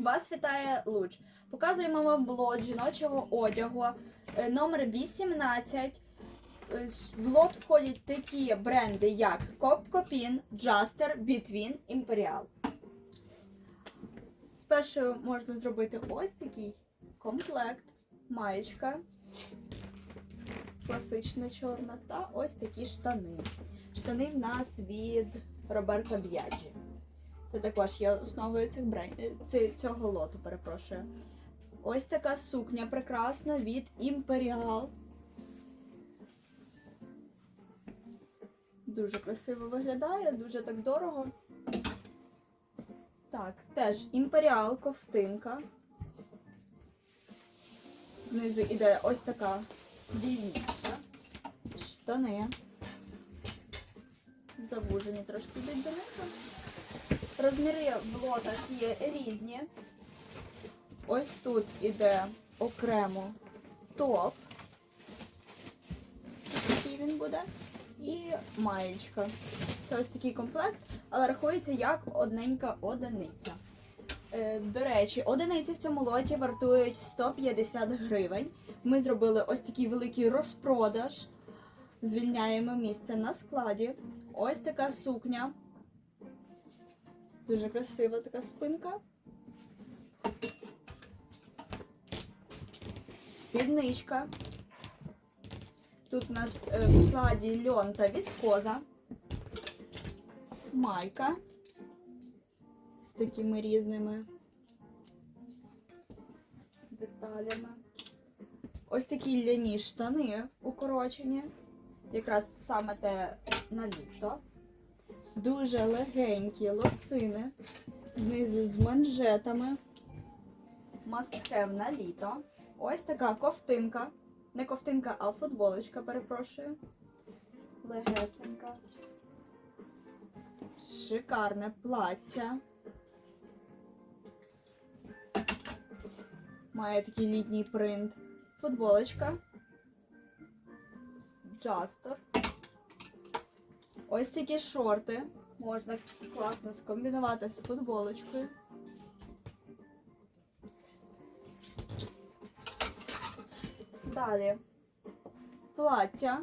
Вас вітає Луч. Показуємо вам блот жіночого одягу е, номер 18. Е, В лот входять такі бренди, як Копкопін, Джастер, Between, Imperial. Спершу можна зробити ось такий комплект, маєчка, класична чорна, та ось такі штани. Штани в нас від Роберто Б'яджі. Також є основою цих брен... е, цього лоту, перепрошую. Ось така сукня прекрасна від Imperial. Дуже красиво виглядає, дуже так дорого. Так, теж Imperial ковтинка. Знизу іде ось така вільніша. Штани. Завужені трошки йдуть донизу. Розміри в лотах є різні. Ось тут іде окремо топ. Такий він буде. І маєчка. Це ось такий комплект, але рахується як одненька одиниця. Е, До речі, одиниці в цьому лоті вартують 150 гривень. Ми зробили ось такий великий розпродаж. Звільняємо місце на складі. Ось така сукня. Дуже красива така спинка. Спідничка. Тут у нас е, в складі льон та віскоза. Майка з такими різними деталями. Ось такі ляні штани укорочені. Якраз саме те на літо. Дуже легенькі лосини. Знизу з манжетами. Мастхев на літо. Ось така ковтинка. Не ковтинка, а футболочка, перепрошую. Легесенька. Шикарне плаття. Має такий літній принт. Футболочка. Джастор. Ось такі шорти. Можна класно скомбінувати з футболочкою. Далі. Плаття.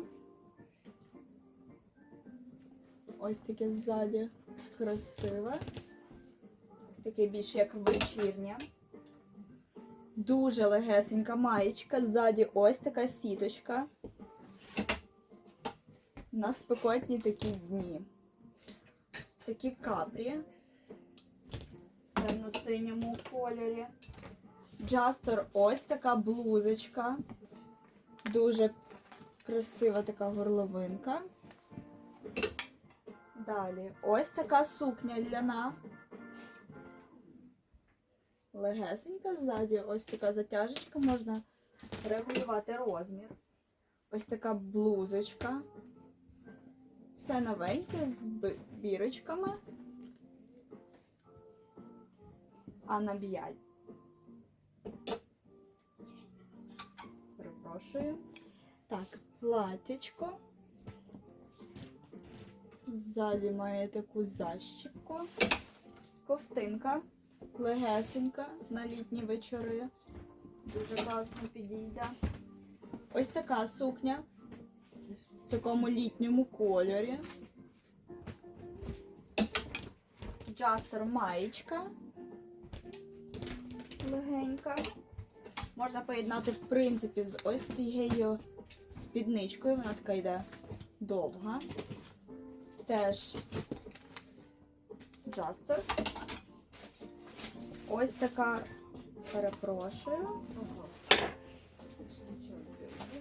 Ось таке ззаді красиве. Таке більш як вечірнє. Дуже легесенька маєчка. Ззаді ось така сіточка. На спекотні такі дні. Такі капрі. В темно-синьому кольорі. Джастер ось така блузочка. Дуже красива така горловинка. Далі ось така сукня ляна. Легесенька ззаді, ось така затяжечка, можна регулювати розмір. Ось така блузочка. Все новеньке з бірочками. А на. Перепрошую. Так, платячко. Ззаді має таку защіпку. Ковтинка. Легесенька на літні вечори. Дуже класно підійде. Ось така сукня в такому літньому кольорі. Джастер маєчка. Легенька. Можна поєднати, в принципі, з ось цією спідничкою. Вона така йде довга. Теж джастер. Ось така, перепрошую.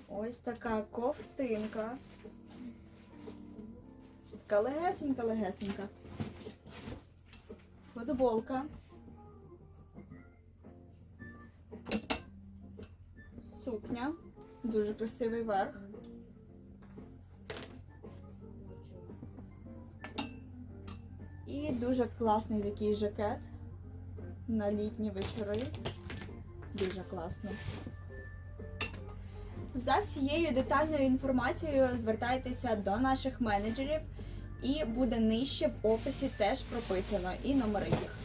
Ось така ковтинка. Така легесенька, легесенька. Футболка. Сукня. Дуже красивий верх. І дуже класний такий жакет на літні вечори. Дуже класно. За всією детальною інформацією звертайтеся до наших менеджерів і буде нижче в описі теж прописано і номери їх.